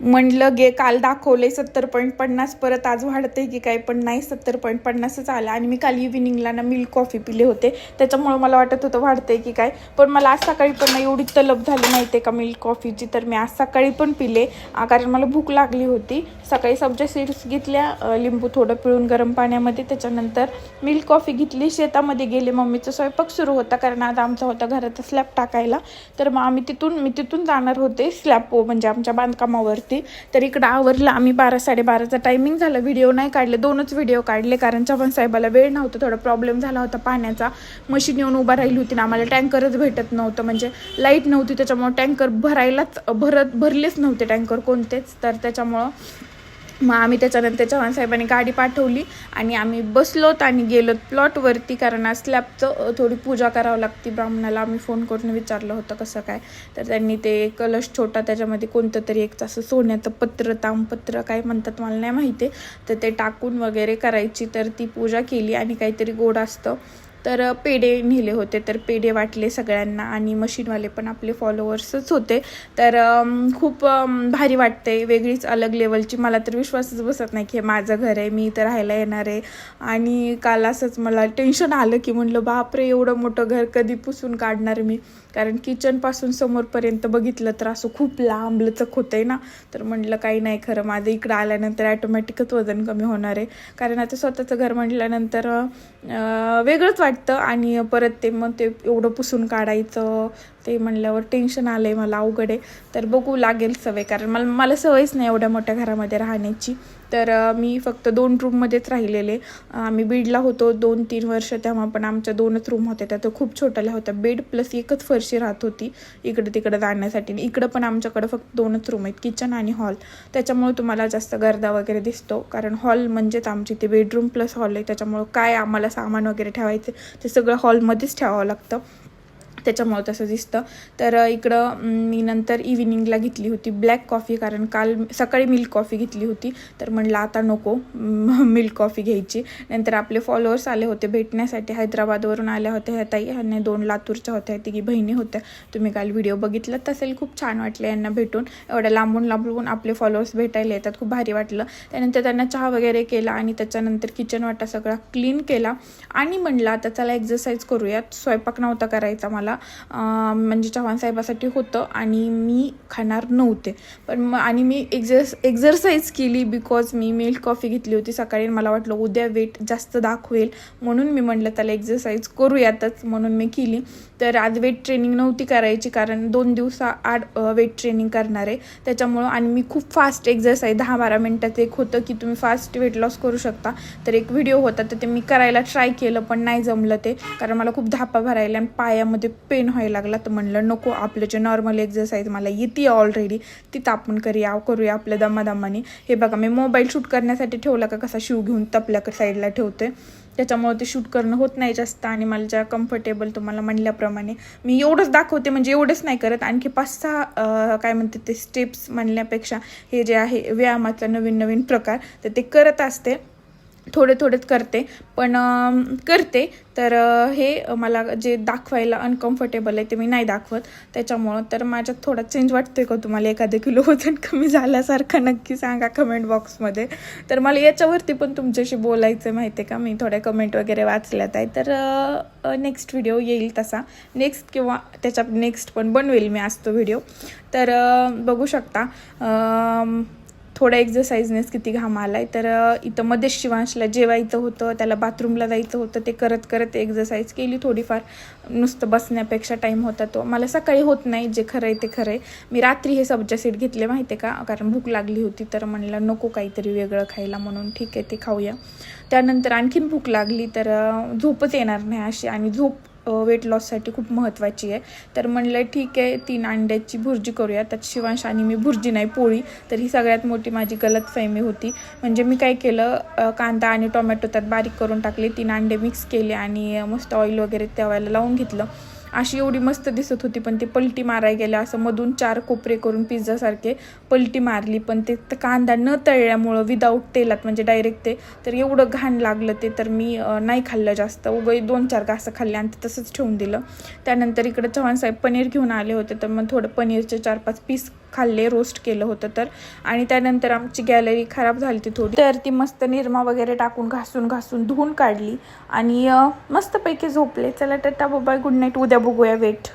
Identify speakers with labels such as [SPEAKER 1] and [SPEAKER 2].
[SPEAKER 1] म्हणलं गे काल दाखवले सत्तर पॉईंट पन्नास परत आज वाढते की काय? पण नाही सत्तर पॉईंट पन्नासच आलं. आणि मी काल इव्हिनिंगला ना मिल्क कॉफी पिले होते. त्याच्यामुळं मला वाटत होतं वाढते की काय? पण मला आज सकाळी पण ना एवढी तलब झाली माहिती का मिल्क कॉफीची तर मी आज सकाळी पण पिले. कारण मला भूक लागली होती. सकाळी सब्जा सीड्स घेतल्या लिंबू थोडं पिळून गरम पाण्यामध्ये. त्याच्यानंतर मिल्क कॉफी घेतली. शेतामध्ये गेले मम्मीचा स्वयंपाक सुरू होता कारण आज आमचा होता घराचा स्लॅब टाकायला. तर मग आम्ही तिथून मी तिथून जाणार होते. स्लॅब म्हणजे आमच्या बांधकामावरती तर इकडं आवरलं. आम्ही बारा साडेबाराचा टायमिंग झालं. व्हिडिओ नाही काढले. दोनच व्हिडिओ काढले. कारण चव्हाण साहेबाला वेळ नव्हता. थोडा प्रॉब्लेम झाला होता पाण्याचा. मशीन येऊन उभा राहिली होती ना आम्हाला टँकरच भेटत नव्हतं. म्हणजे लाइट नव्हती. त्याच्यामुळं टँकर भरायलाच भरत भरलेच नव्हते टँकर कोणतेच. तर त्याच्यामुळं मग आम्ही त्याच्यानंतर चव्हाण साहेबांनी गाडी पाठवली आणि आम्ही बसलोत आणि गेलोत प्लॉटवरती कारण स्लॅबचं थोडी पूजा करावं लागती. ब्राह्मणाला आम्ही फोन करून विचारलं होतं कसं काय. तर त्यांनी ते कलश छोटा त्याच्यामध्ये कोणतं तरी एक असं सोन्याचं पत्र तामपत्र काय म्हणतात मला नाही माहिती. तर ते टाकून वगैरे करायची तर ती पूजा केली आणि काहीतरी गोड असतं. तर पेढे नेले होते. तर पेढे वाटले सगळ्यांना आणि मशीनवाले पण आपले फॉलोअर्सच होते. तर खूप भारी वाटते. वेगळीच अलग लेवलची मला तर विश्वासच बसत नाही की हे माझं घर आहे मी इथं राहायला येणार आहे. आणि काल असंच मला टेन्शन आलं की म्हणलं बापरे एवढं मोठं घर कधी पुसून काढणार मी? कारण किचनपासून समोरपर्यंत बघितलं तर असं खूप लांब लचक आहे ना. तर म्हटलं काही नाही खरं माझं इकडं आल्यानंतर ॲटोमॅटिकच वजन कमी होणार आहे. कारण आता स्वतःचं घर म्हटल्यानंतर वेगळंच वाटतं आणि परत ते मग ते एवढं पुसून काढायचं ते म्हणल्यावर टेन्शन आलं आहे मला अवघड आहे. तर बघू लागेल सवय कारण मला मला सवयच नाही एवढ्या मोठ्या घरामध्ये राहण्याची. तर मी फक्त दोन रूममध्येच राहिलेले. आम्ही बीडला होतो दोन तीन वर्ष तेव्हा पण आमच्या दोनच रूम होत्या. त्या तर खूप छोट्याल्या होत्या. बेड प्लस एकच फरशी राहत होती इकडे तिकडे जाण्यासाठी. इकडं पण आमच्याकडं फक्त दोनच रूम आहेत किचन आणि हॉल त्याच्यामुळे तुम्हाला जास्त गर्दा वगैरे दिसतो. कारण हॉल म्हणजेच आमची ते बेडरूम प्लस हॉल आहे. त्याच्यामुळं काय आम्हाला सामान वगैरे ठेवायचं ते सगळं हॉलमध्येच ठेवावं लागतं. त्याच्यामुळं तसं दिसतं. तर इकडं मी नंतर इव्हिनिंगला घेतली होती ब्लॅक कॉफी कारण काल सकाळी मिल्क कॉफी घेतली होती. तर म्हणलं आता नको मिल्क कॉफी घ्यायची. नंतर आपले फॉलोअर्स आले होते भेटण्यासाठी हैदराबादवरून आल्या होत्या ह्या ताई. आणि दोन लातूरच्या होत्या तिघी बहिणी होत्या. तुम्ही काल व्हिडिओ बघितलात असेल खूप छान वाटलं यांना भेटून. एवढ्या लांबून लांबून आपले फॉलोअर्स भेटायला येतात खूप भारी वाटलं. त्यानंतर त्यांना चहा वगैरे केला आणि त्याच्यानंतर किचन वाटा सगळा क्लीन केला. आणि म्हणलं आता चला एक्झरसाईज करूयात. स्वयंपाक नव्हता करायचा मला. म्हणजे चव्हाण साहेबासाठी होतं आणि मी खाणार नव्हते. पण मग आणि मी एक्झर्स एक्झरसाईज केली बिकॉज मी मिल्क कॉफी घेतली होती सकाळी. मला वाटलं उद्या वेट जास्त दाखवेल. म्हणून मी म्हटलं त्याला एक्झरसाईज करूयातच. म्हणून मी केली. तर आज वेट ट्रेनिंग नव्हती करायची कारण दोन दिवसा आड वेट ट्रेनिंग करणार आहे. त्याच्यामुळं आणि मी खूप फास्ट एक्झरसाईज दहा बारा मिनटात एक होतं की तुम्ही फास्ट वेट लॉस करू शकता. तर एक व्हिडिओ होता तर ते मी करायला ट्राय केलं पण नाही जमलं ते. कारण मला खूप धापा भरायला आणि पायामध्ये पेन व्हायला लागला. तर म्हणलं नको आपलं जे नॉर्मल एक्झरसाईज मला येते ऑलरेडी तिथं आपण करूया करूया आपल्या दमादमाने. हे बघा मी मोबाईल शूट करण्यासाठी ठेवला का कसा शिव घेऊन तपल्या साईडला ठेवते त्याच्यामुळे ते शूट करणं होत नाही जास्त आणि मला ज्या कम्फर्टेबल तुम्हाला म्हणल्याप्रमाणे मी एवढंच दाखवते म्हणजे एवढंच नाही करत. आणखी पाच सहा काय म्हणते ते स्टेप्स म्हणण्यापेक्षा हे जे आहे व्यायामाचा नवीन नवीन प्रकार तर ते करत असते. थोडे थोडेच करते. पण करते. तर हे मला जे दाखवायला अनकम्फर्टेबल आहे ते मी नाही दाखवत. त्याच्यामुळं तर माझ्यात थोडा चेंज वाटतोय का तुम्हाला? एखादं किलो वजन कमी झाल्यासारखं नक्की सांगा कमेंट बॉक्समध्ये तर मला याच्यावरती पण तुमच्याशी बोलायचं माहिती आहे का? मी थोड्या कमेंट वगैरे वाचल्यात आहे तर नेक्स्ट व्हिडिओ येईल तसा. नेक्स्ट किंवा त्याच्या नेक्स्ट पण बनवेल मी आज तो व्हिडिओ तर बघू शकता. थोडा एक्झरसाईजनेस किती घाम आला आहे तर इथं मध्ये शिवांशला जेवायचं होतं त्याला बाथरूमला जायचं होतं ते करत करत एक्झरसाईज केली थोडीफार. नुसतं बसण्यापेक्षा टाईम होता तो. मला सकाळी होत नाही जे खरं आहे ते खरं आहे मी रात्री हे सब्जा सीट घेतले माहिती आहे का? कारण भूक लागली होती तर म्हणलं नको काहीतरी वेगळं खायला म्हणून ठीक आहे ते खाऊया. त्यानंतर आणखीन भूक लागली तर झोपच येणार नाही अशी. आणि झोप वेट लॉससाठी खूप महत्त्वाची आहे. तर म्हणलं ठीक आहे तीन अंड्याची भुर्जी करूया. त्यात शिवांश आणि मी भुर्जी नाही पोळी. तर ही सगळ्यात मोठी माझी गलतफहमी होती. म्हणजे मी काय केलं कांदा आणि टोमॅटो त्यात बारीक करून टाकले. तीन अंडे मिक्स केले आणि मस्त ऑइल वगैरे त्यावेळेला लावून घेतलं. अशी एवढी मस्त दिसत होती पण ती पलटी मारायला गेलं. असं मधून चार कोपरे करून पिझ्झासारखे पलटी मारली पण ते कांदा न तळल्यामुळं विदाऊट तेलात म्हणजे डायरेक्ट ते तर एवढं घाण लागलं ते तर मी नाही खाल्लं जास्त. उगं दोन चार घासं खाल्ले आणि ते तसंच ठेवून दिलं. त्यानंतर इकडं चव्हाण साहेब पनीर घेऊन आले होते तर मग थोडं पनीरचे चार पाच पीस खाल्ले रोस्ट केलं होतं तर. आणि त्यानंतर आमची गॅलरी खराब झाली ती थोडी. तर ती मस्त निरमा वगैरे टाकून घासून घासून धुवून काढली. आणि मस्तपैकी झोपले. चला तर बाय गुड नाईट उद्या बघूया वेट.